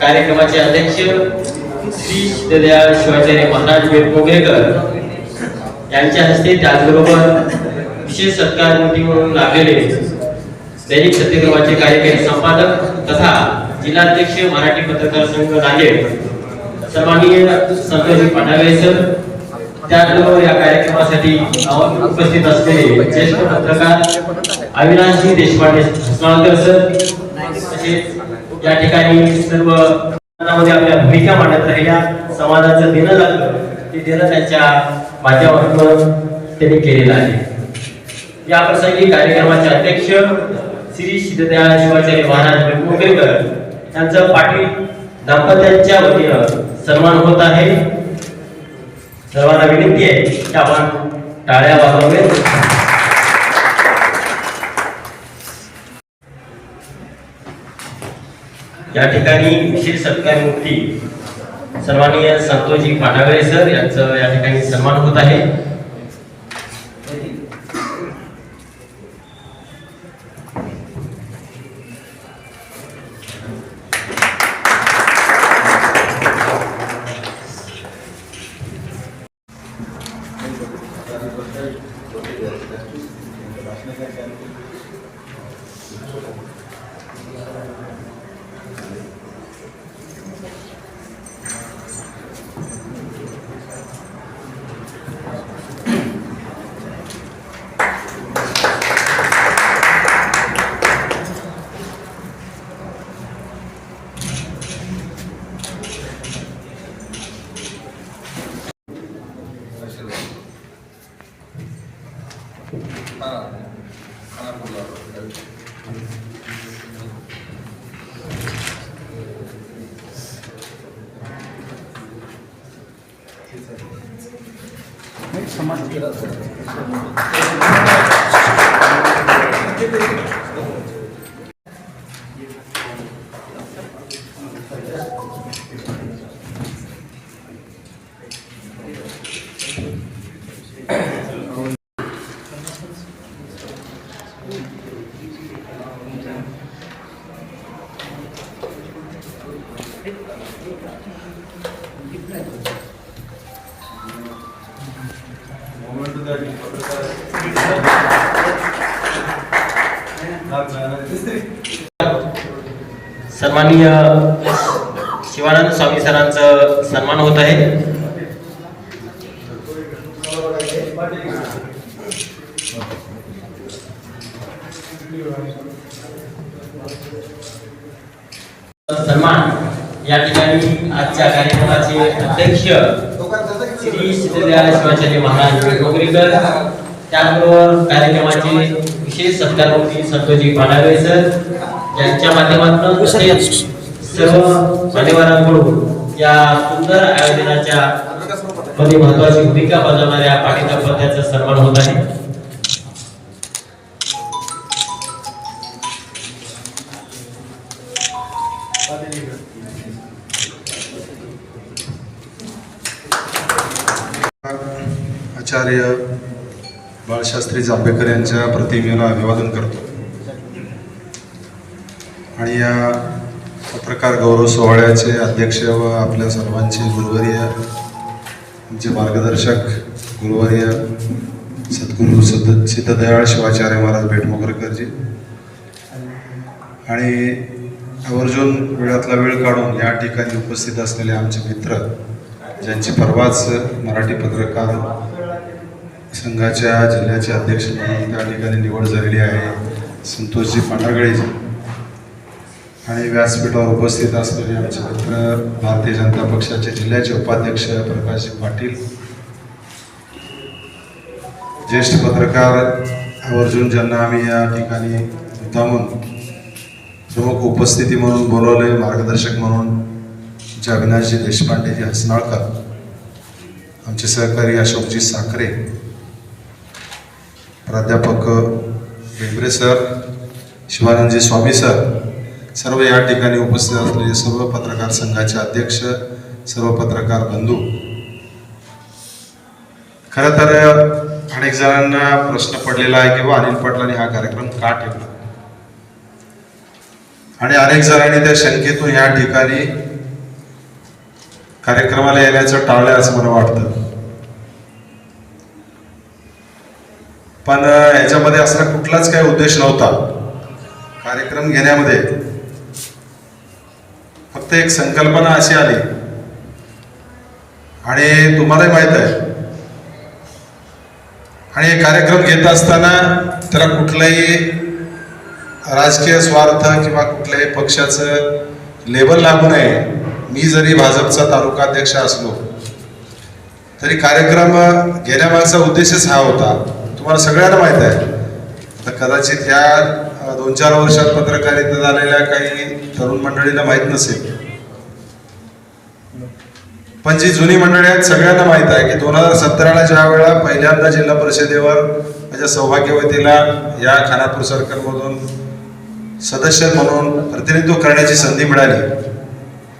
कार्यक्रमाचे अध्यक्ष श्री दयाळ शिवाचार्य महाराज वेटमोगरेकर यांच्या हस्ते त्याचबरोबर विशेष सत्कार मोठी म्हणून लाभलेले दैनिक सत्यक्रमाचे कार्यकारी संपादक तथा जिल्हाध्यक्ष मराठी पत्रकार संघ नांदेड. सन्माननीय संतोषी पाठावे सर त्याचबरोबर या कार्यक्रमासाठी उपस्थित असलेले ज्येष्ठ पत्रकार अविनाशजी देशपांडे सर तसेच या ठिकाणी सर्व आपल्या भूमिका मांडत राहिल्या. समाजाचं देणं लागलं ते देणं त्यांच्या माध्यमातून त्यांनी केलेलं आहे. या प्रसंगी कार्यक्रमाचे अध्यक्ष श्री सिद्धदयाळ शिवाचार्य महाराज वेटमुखेकर यांचा पाटील दाम्पत्यांच्या वतीनं सन्मान होत आहे. सर्वांना विनंती आहे की आपण टाळ्या वाजवावेत. या ठिकाणी विशेष सत्कार मुक्ती सन्माननीय संतोषजी पाटागळे सर यांचं या ठिकाणी सन्मान होत आहे. Gracias. माननीय शिवानंद स्वामी सरांचं सन्मान होत आहे. सन्मान या ठिकाणी आजच्या कार्यक्रमाचे अध्यक्ष श्री सिद्धदयाळ शिवाचार्य महाराज डोंगरीकर त्याबरोबर कार्यक्रमाचे विशेष सत्कारमूर्ती संतोजी पाडावे सर यांच्या माध्यमातून तसेच सर्व मान्यवरांकडून या सुंदर आयोजनाच्या मध्ये महत्वाची भूमिका बजावणाऱ्या पाटील दाम्पत्याचा सन्मान होत आहे. आचार्य बाळशास्त्री जांभेकर यांच्या प्रतिमेला अभिवादन करतो. आणि या पत्रकार गौरव सोहळ्याचे अध्यक्ष व आपल्या सर्वांचे गुरुवर्य आमचे मार्गदर्शक गुरुवर्य सद्गुरू सद सिद्धदयाळ शिवाचार्य महाराज भेटमोगरकरजी आणि आवर्जून वेळातला वेळ काढून या ठिकाणी उपस्थित असलेले आमचे मित्र ज्यांची परवाच मराठी पत्रकार संघाच्या जिल्ह्याचे अध्यक्ष म्हणून त्या ठिकाणी निवड झालेली आहे संतोषजी पांढरगळेजी. आणि व्यासपीठावर उपस्थित असलेले आमचे मित्र भारतीय जनता पक्षाचे जिल्ह्याचे उपाध्यक्ष प्रकाश पाटील ज्येष्ठ पत्रकार आवर्जून ज्यांना आम्ही या ठिकाणी मुद्दामून प्रमुख उपस्थिती म्हणून बोलवले मार्गदर्शक म्हणून आमचे देशपांडेजी हसनाळकर आमचे सहकारी अशोकजी साखरे प्राध्यापक बेंबरे सर शिवानंदजी स्वामी सर सर्व या ठिकाणी उपस्थित असलेले सर्व पत्रकार संघाचे अध्यक्ष सर्व पत्रकार बंधू. खरं तर अनेक जणांना प्रश्न पडलेला आहे की अनिल पाटलांनी हा कार्यक्रम का ठेवला? आणि अनेक जणांनी त्या शंकेतून या ठिकाणी कार्यक्रमाला येण्याचं टाळलं असं मला वाटतं. पण याच्यामध्ये असला कुठलाच काही उद्देश नव्हता. कार्यक्रम घेण्यामध्ये फक्त एक संकल्पना अशी आली. आणि तुम्हालाही माहीत आहे. आणि कार्यक्रम घेत असताना त्याला कुठलाही राजकीय स्वार्थ किंवा कुठल्याही पक्षाचं लेबल लागू नये. मी जरी भाजपचा तालुका अध्यक्ष असलो तरी कार्यक्रम घेण्यामागचा उद्देशच हा होता. तुम्हाला सगळ्यांना माहीत आहे. आता कदाचित ह्या दोन चार वर्षात पत्रकारिता झालेल्या काही तरुण मंडळीला माहीत नसेल. पण जी जुनी मंडळी आहेत सगळ्यांना माहीत आहे की दोन हजार सतराला ज्या वेळा पहिल्यांदा जिल्हा परिषदेवर माझ्या सौभाग्यवतीला या खानापूर सर्कलमधून सदस्य म्हणून प्रतिनिधित्व करण्याची संधी मिळाली.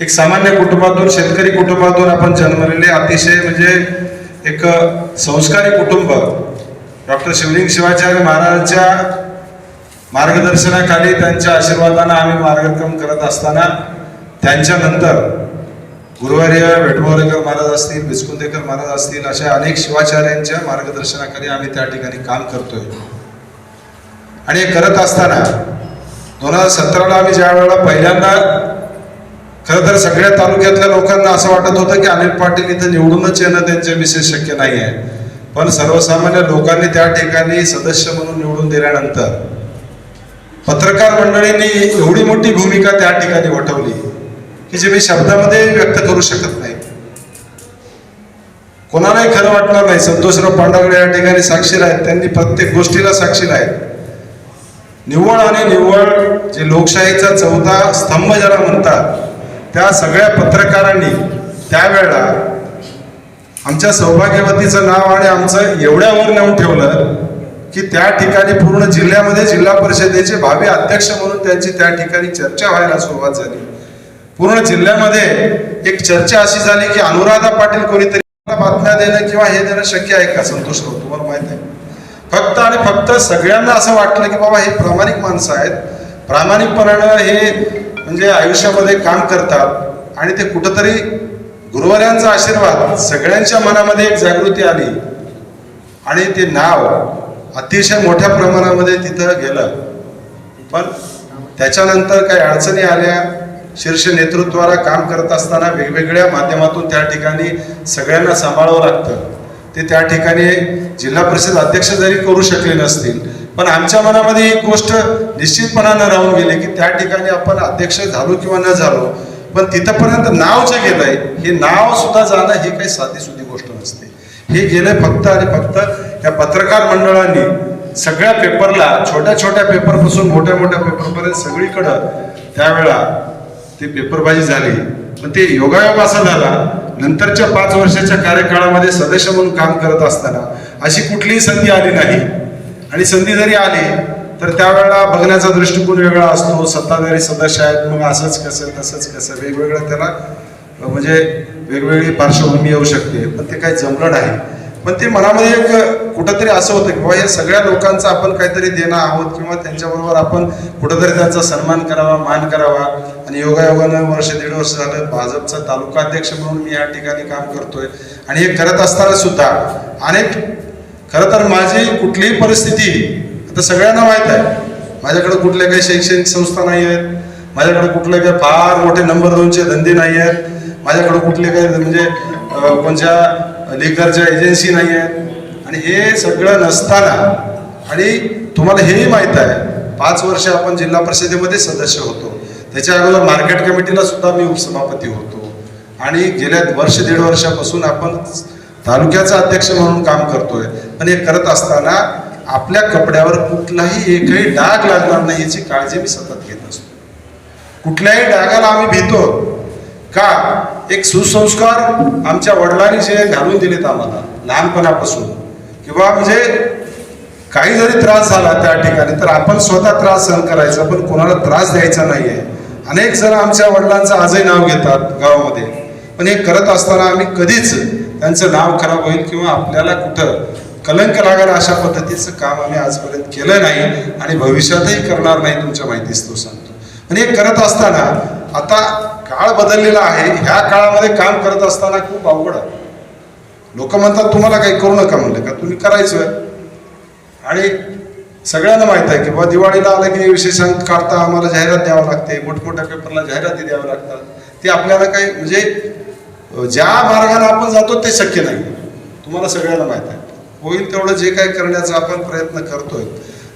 एक सामान्य कुटुंबातून शेतकरी कुटुंबातून आपण जन्मलेले अतिशय म्हणजे एक संस्कारी कुटुंब डॉक्टर शिवलिंग शिवाचार्य महाराजांच्या मार्गदर्शनाखाली त्यांच्या आशीर्वादानं आम्ही मार्गक्रम करत असताना त्यांच्यानंतर गुरुवार्य भेटवळकर महाराज असतील बिस्कुंदेकर महाराज असतील अशा अनेक शिवाचार्यांच्या मार्गदर्शनाखाली आम्ही त्या ठिकाणी काम करतोय. आणि हे करत असताना दोन हजार सतराला आम्ही ज्या वेळेला पहिल्यांदा खरं तर सगळ्या तालुक्यातल्या लोकांना असं वाटत होतं की अनिल पाटील इथं निवडूनच येणं त्यांच्या विशेष शक्य नाही आहे. पण सर्वसामान्य लोकांनी त्या ठिकाणी सदस्य म्हणून निवडून दिल्यानंतर पत्रकार मंडळींनी एवढी मोठी भूमिका त्या ठिकाणी वठवली. की जे मी शब्दामध्ये व्यक्त करू शकत नाही. कोणालाही खरं वाटणार नाही संतोषराव पांडागडे या ठिकाणी साक्षीर आहेत त्यांनी प्रत्येक गोष्टीला साक्षीर आहेत. निव्वळ आणि निव्वळ जे लोकशाहीचा चौथा स्तंभ ज्याला म्हणतात त्या सगळ्या पत्रकारांनी त्यावेळेला आमच्या सौभाग्यवतीचं नाव आणि आमचं एवढ्यावर नेऊन ठेवलं की त्या ठिकाणी पूर्ण जिल्ह्यामध्ये जिल्हा परिषदेचे भावी अध्यक्ष म्हणून त्यांची त्या ठिकाणी चर्चा व्हायला सुरुवात झाली. पूर्ण जिल्ह्यामध्ये एक चर्चा अशी झाली की अनुराधा पाटील कोणीतरी बातम्या देणं किंवा हे देणं शक्य आहे का? संतोष राव तुम्हाला माहीत आहे. फक्त आणि फक्त सगळ्यांना असं वाटलं की बाबा हे प्रामाणिक माणसं आहेत. प्रामाणिकपणानं हे म्हणजे आयुष्यामध्ये काम करतात आणि ते कुठंतरी गुरुवाऱ्यांचा आशीर्वाद सगळ्यांच्या मनामध्ये एक जागृती आली आणि ते नाव अतिशय मोठ्या प्रमाणामध्ये तिथं गेलं. पण त्याच्यानंतर काही अडचणी आल्या शीर्ष नेतृत्वाला काम करत असताना वेगवेगळ्या माध्यमातून त्या ठिकाणी सगळ्यांना सांभाळावं लागतं. ते त्या ठिकाणी जिल्हा परिषद अध्यक्ष जरी करू शकले नसतील पण आमच्या मनामध्ये एक गोष्ट निश्चितपणानं राहून गेली की त्या ठिकाणी आपण अध्यक्ष झालो किंवा न झालो पण तिथपर्यंत नाव जे गेलंय हे नाव सुद्धा जाणं ही काही साधीसुधी गोष्ट नसते. हे गेलंय फक्त आणि फक्त या पत्रकार मंडळांनी. सगळ्या पेपरला छोट्या छोट्या पेपरपासून मोठ्या मोठ्या पेपरपर्यंत सगळीकडं त्यावेळा ते पेपरबाजी झाली. पण ते योगायोग असा झाला नंतरच्या पाच वर्षाच्या कार्यकाळामध्ये सदस्य म्हणून काम करत असताना अशी कुठलीही संधी आली नाही. आणि संधी जरी आली तर त्यावेळेला बघण्याचा दृष्टिकोन वेगळा असतो सत्ताधारी सदस्य आहेत मग असंच कसं तसंच कसं वेगवेगळं त्याला म्हणजे वेगवेगळी पार्श्वभूमी येऊ शकते. पण ते काही जमलं नाही. पण ते मनामध्ये एक कुठंतरी असं होतं की बाबा या सगळ्या लोकांचं आपण काहीतरी देणं आहोत किंवा त्यांच्याबरोबर आपण कुठंतरी त्यांचा सन्मान करावा मान करावा. आणि योगायोगानं वर्ष दीड वर्ष झालं भाजपचा तालुका अध्यक्ष म्हणून मी या ठिकाणी काम करतोय. आणि हे करत असताना सुद्धा अनेक खरं तर माझी कुठलीही परिस्थिती आता सगळ्यांना माहीत आहे. माझ्याकडे कुठल्या काही शैक्षणिक संस्था नाही आहेत. माझ्याकडे कुठले काही फार मोठे नंबर दोनचे धंदे नाही आहेत. माझ्याकडे कुठले काही म्हणजे कोणत्या लेकरच्या एजन्सी नाही आहेत आणि हे सगळं नसताना आणि तुम्हाला हेही माहीत आहे पाच वर्ष आपण जिल्हा परिषदेमध्ये सदस्य होतो. त्याच्या अगोदर मार्केट कमिटीला सुद्धा मी उपसभापती होतो. आणि गेल्या वर्ष दीड वर्षापासून आपण तालुक्याचा अध्यक्ष म्हणून काम करतोय. पण हे करत असताना आपल्या कपड्यावर कुठलाही एकही डाग लागणार नाही याची काळजी मी सतत घेत असतो. कुठल्याही डागाला आम्ही भीतो. का? एक सुसंस्कार आमच्या वडिलांनी जे घालून दिलेत आम्हाला लहानपणापासून. किंवा म्हणजे काही जरी त्रास झाला त्या ठिकाणी तर आपण स्वतः त्रास सहन करायचा पण कोणाला त्रास द्यायचा नाही आहे अनेक जण आमच्या वडिलांचं आजही नाव घेतात गावामध्ये. पण हे करत असताना आम्ही कधीच त्यांचं नाव खराब होईल किंवा आपल्याला कुठं कलंक लागेल अशा पद्धतीचं काम आम्ही आजपर्यंत केलं नाही आणि भविष्यातही करणार नाही तुमच्या माहितीच तो सांगतो. पण हे करत असताना आता काळ बदललेला आहे. ह्या काळामध्ये काम करत असताना खूप अवघड आहे. लोक म्हणतात तुम्हाला काही करू नका म्हणलं का? तुम्ही करायचं. आहे आणि सगळ्यांना माहीत आहे की बाबा दिवाळीला आलं की विशेषांक काढता आम्हाला जाहिरात द्यावं लागते मोठमोठ्या पेपरला जाहिराती द्याव्या लागतात. ते आपल्याला काही म्हणजे ज्या मार्गाने आपण जातो ते शक्य नाही. तुम्हाला सगळ्यांना माहीत आहे. होईल तेवढं जे काही करण्याचा आपण प्रयत्न करतोय.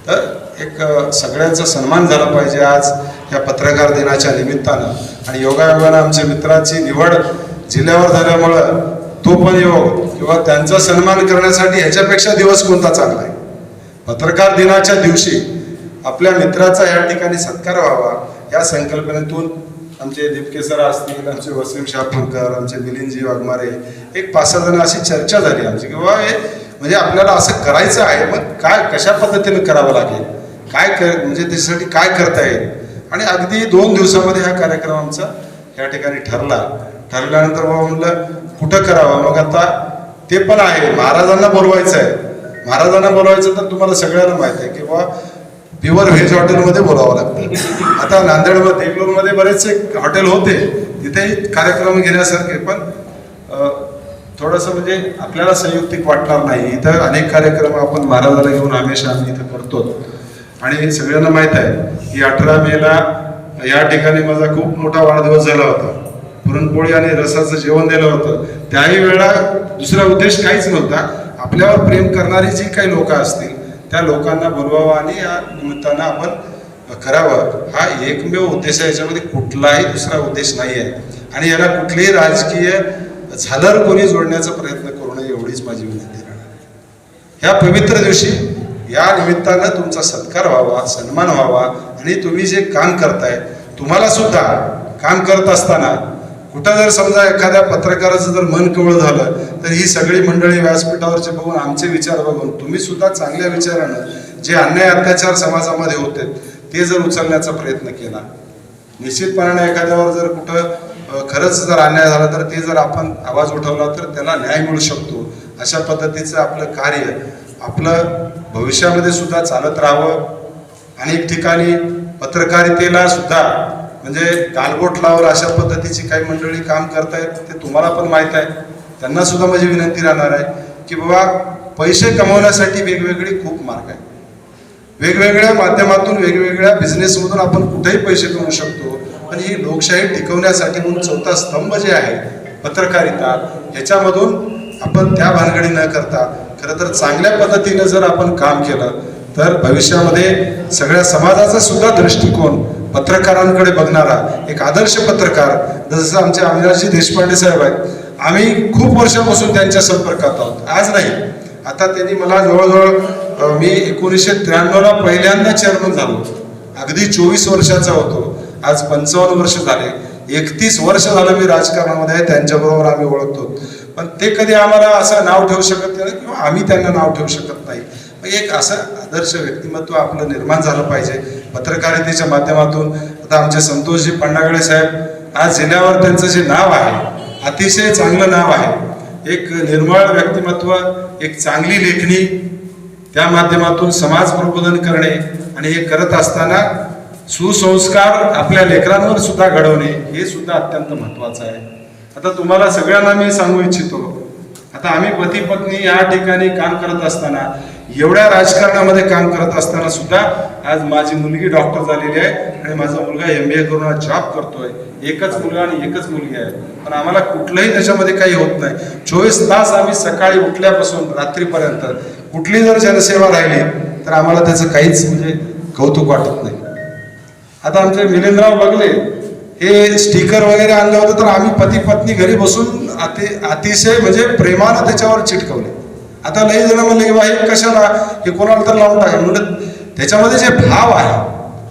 तर एक सगळ्यांचा सन्मान झाला पाहिजे आज या पत्रकार दिनाच्या निमित्तानं. आणि योगायोगानं आमच्या मित्राची निवड जिल्ह्यावर झाल्यामुळं तो पण योग किंवा त्यांचा सन्मान करण्यासाठी ह्याच्यापेक्षा दिवस कोणता चांगला आहे? पत्रकार दिनाच्या दिवशी आपल्या मित्राचा या ठिकाणी सत्कार व्हावा या संकल्पनेतून आमचे दीपके सर असतील आमचे वसीम शाहपूरकर आमचे मिलिंदजी वाघमारे एक पाच सहा जण अशी चर्चा झाली आमची किंवा हे म्हणजे आपल्याला असं करायचं आहे मग काय कशा पद्धतीने करावं लागेल? काय कर म्हणजे त्याच्यासाठी काय करता येईल? आणि अगदी दोन दिवसामध्ये हा कार्यक्रम आमचा या ठिकाणी ठरला. ठरल्यानंतर बाबा म्हणलं कुठं करावं? मग आता ते पण आहे महाराजांना बोलवायचं आहे. महाराजांना बोलवायचं तर तुम्हाला सगळ्यांना माहीत आहे की बाबा प्युअर व्हेज हॉटेलमध्ये बोलावं लागतं. आता नांदेडमध्ये देगलूरमध्ये बरेचसे हॉटेल होते तिथेही कार्यक्रम घेण्यासारखे पण थोडंसं म्हणजे आपल्याला संयुक्तिक वाटणार नाही. इथं अनेक कार्यक्रम आपण महाराजाला घेऊन हमेशा आम्ही इथं करतो. आणि सगळ्यांना माहीत आहे की अठरा मेला या ठिकाणी माझा खूप मोठा वाढदिवस झाला होता. पुरणपोळी आणि रसाचं जेवण दिलं होतं. त्याही वेळा दुसरा उद्देश काहीच नव्हता. आपल्यावर प्रेम करणारी जी काही लोक असतील त्या लोकांना बोलवावं आणि या निमित्तानं आपण करावं. हा एकमेव उद्देश आहे. याच्यामध्ये कुठलाही दुसरा उद्देश नाही आहे आणि याला कुठलीही राजकीय झालर कोणी जोडण्याचा प्रयत्न करू नये एवढीच माझी विनंती राहणार ह्या पवित्र दिवशी या निमित्तानं तुमचा सत्कार व्हावा सन्मान व्हावा आणि तुम्ही जे काम करताय तुम्हाला सुद्धा काम करत असताना कुठं जर समजा एखाद्या पत्रकाराचं जर मन कवळ झालं तर ही सगळी मंडळी व्यासपीठावरचे बघून आमचे विचार बघून तुम्ही सुद्धा चांगल्या विचारानं जे अन्याय अत्याचार समाजामध्ये होते ते जर उचलण्याचा प्रयत्न केला. निश्चितपणाने एखाद्यावर जर कुठं खरंच जर अन्याय झाला तर ते जर आपण आवाज उठवला तर त्याला न्याय मिळू शकतो. अशा पद्धतीचं आपलं कार्य आपलं भविष्यामध्ये सुद्धा चालत राहावं. अनेक ठिकाणी पत्रकारितेला सुद्धा म्हणजे गालबोट लावर अशा पद्धतीची काही मंडळी काम करतायत ते तुम्हाला पण माहीत आहे. त्यांना सुद्धा माझी विनंती राहणार आहे की बाबा पैसे कमवण्यासाठी वेगवेगळे खूप मार्ग आहेत. वेगवेगळ्या माध्यमातून वेगवेगळ्या बिझनेसमधून आपण कुठेही पैसे कमवू शकतो. पण ही लोकशाही टिकवण्यासाठी म्हणून चौथा स्तंभ जे आहे पत्रकारिता ह्याच्यामधून आपण त्या भानगडी न करता खरं तर चांगल्या पद्धतीनं जर आपण काम केलं तर भविष्यामध्ये सगळ्या समाजाचा सुद्धा दृष्टिकोन पत्रकारांकडे बघणारा एक आदर्श पत्रकार जसं आमचे अविनाशजी देशपांडे साहेब आहेत आम्ही खूप वर्षापासून त्यांच्या संपर्कात आहोत. आज नाही. आता त्यांनी मला जवळजवळ मी एकोणीसशे त्र्याण्णवला पहिल्यांदा चेअरमन झालो. अगदी चोवीस वर्षाचा होतो. आज पंचावन्न वर्ष झाले. एकतीस वर्ष झालं मी राजकारणामध्ये आहे त्यांच्याबरोबर आम्ही ओळखतो. पण ते कधी आम्हाला असं नाव ठेवू शकत नाही किंवा आम्ही त्यांना नाव ठेवू शकत नाही. मग एक असं आदर्श व्यक्तिमत्व आपलं निर्माण झालं पाहिजे. पत्रकारितेच्या माध्यमातून. आता आमचे संतोषजी पंडागडे साहेब आज जिल्ह्यावर त्यांचं जे नाव आहे अतिशय चांगलं नाव आहे. एक निर्मळ व्यक्तिमत्व एक चांगली लेखणी त्या माध्यमातून समाज प्रबोधन करणे आणि हे करत असताना सुसंस्कार आपल्या लेकरांवर सुद्धा घडवणे हे सुद्धा अत्यंत महत्वाचं आहे. आता तुम्हाला सगळ्यांना मी सांगू इच्छितो आता आम्ही पती पत्नी या ठिकाणी काम करत असताना एवढ्या राजकारणामध्ये काम करत असताना सुद्धा आज माझी मुलगी डॉक्टर झालेली आहे आणि माझा मुलगा एम बी ए करून आज जॉब करतोय. एकच मुलगा आणि एकच मुलगी आहे. पण आम्हाला कुठलंही त्याच्यामध्ये काही होत नाही. चोवीस तास आम्ही सकाळी उठल्यापासून रात्रीपर्यंत कुठली जर जनसेवा राहिली तर आम्हाला त्याचं काहीच म्हणजे कौतुक वाटत नाही. आता आमचे मिलिंदराव बगले हे स्टिकर वगैरे आणलं होतं तर आम्ही पती पत्नी घरी बसून अति अतिशय म्हणजे प्रेमानं त्याच्यावर चिटकवले. आता लई जण म्हणले की बा हे कशाला? हे कोणाला तर लावून टाका म्हणजे त्याच्यामध्ये जे भाव आहे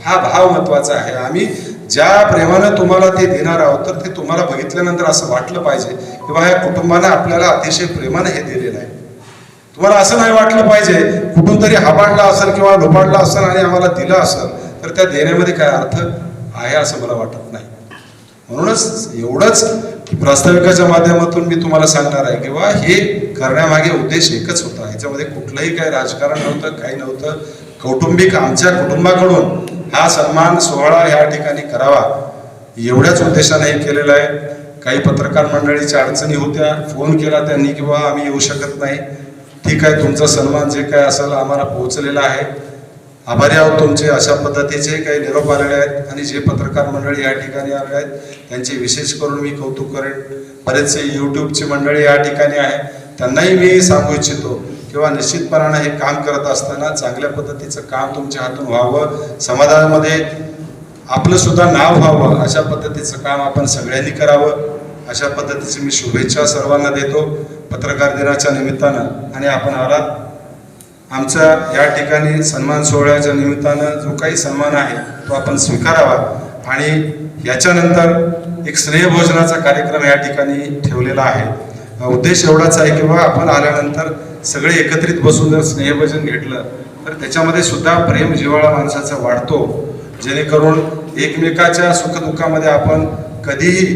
हा भाव महत्त्वाचा आहे. आम्ही ज्या प्रेमानं तुम्हाला ते देणार आहोत तर ते तुम्हाला बघितल्यानंतर असं वाटलं पाहिजे की बा या कुटुंबानं आपल्याला अतिशय प्रेमानं हे दिलेलं आहे. तुम्हाला असं नाही वाटलं पाहिजे कुठून तरी हाबाडला असेल किंवा लुबाडला असेल आणि आम्हाला दिलं असेल तर त्या देण्यामध्ये काय अर्थ आहे असं मला वाटत नाही. म्हणूनच एवढंच की प्रास्ताविकाच्या माध्यमातून मी तुम्हाला सांगणार आहे किंवा हे करण्यामागे उद्देश एकच होता. याच्यामध्ये कुठलंही काही राजकारण नव्हतं काही नव्हतं. कौटुंबिक आमच्या कुटुंबाकडून हा सन्मान सोहळा या ठिकाणी करावा एवढ्याच उद्देशाने हे केलेलं आहे. काही पत्रकार मंडळीच्या अडचणी होत्या फोन केला त्यांनी किंवा आम्ही येऊ शकत नाही. ठीक आहे तुमचा सन्मान जे काय असेल आम्हाला पोहोचलेला आहे. आभारी आहोत तुमचे. अशा पद्धतीचे काही निरोप आलेले आहेत आणि जे पत्रकार मंडळी या ठिकाणी आले आहेत त्यांचे विशेष करून मी कौतुक करेन. बरेचसे यूट्यूबची मंडळी या ठिकाणी आहे. त्यांनाही मी सांगू इच्छितो किंवा निश्चितपणानं हे काम करत असताना चांगल्या पद्धतीचं काम तुमच्या हातून व्हावं. समाजामध्ये आपलं सुद्धा नाव व्हावं. अशा पद्धतीचं काम आपण सगळ्यांनी करावं. अशा पद्धतीची मी शुभेच्छा सर्वांना देतो. पत्रकार दिनाच्या निमित्तानं. आणि आपण आलात. आमचा या ठिकाणी सन्मान सोहळ्याच्या निमित्तानं जो काही सन्मान आहे तो आपण स्वीकारावा. आणि याच्यानंतर एक स्नेहभोजनाचा कार्यक्रम या ठिकाणी ठेवलेला आहे. उद्देश एवढाच आहे की बाबा आपण आल्यानंतर सगळे एकत्रित बसून जर स्नेहभोजन घेतलं तर त्याच्यामध्ये सुद्धा प्रेम जिव्हाळा माणसाचा वाढतो. जेणेकरून एकमेकाच्या सुखदुःखामध्ये आपण कधीही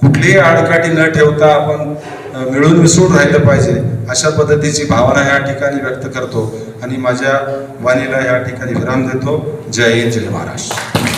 कुठलीही आडकाठी न ठेवता आपण मिळून मिसळून राहिलं पाहिजे. अशा पद्धतीची भावना या ठिकाणी व्यक्त करतो आणि माझ्या वाणीला या ठिकाणी विराम देतो. जय हिंद जय महाराष्ट्र.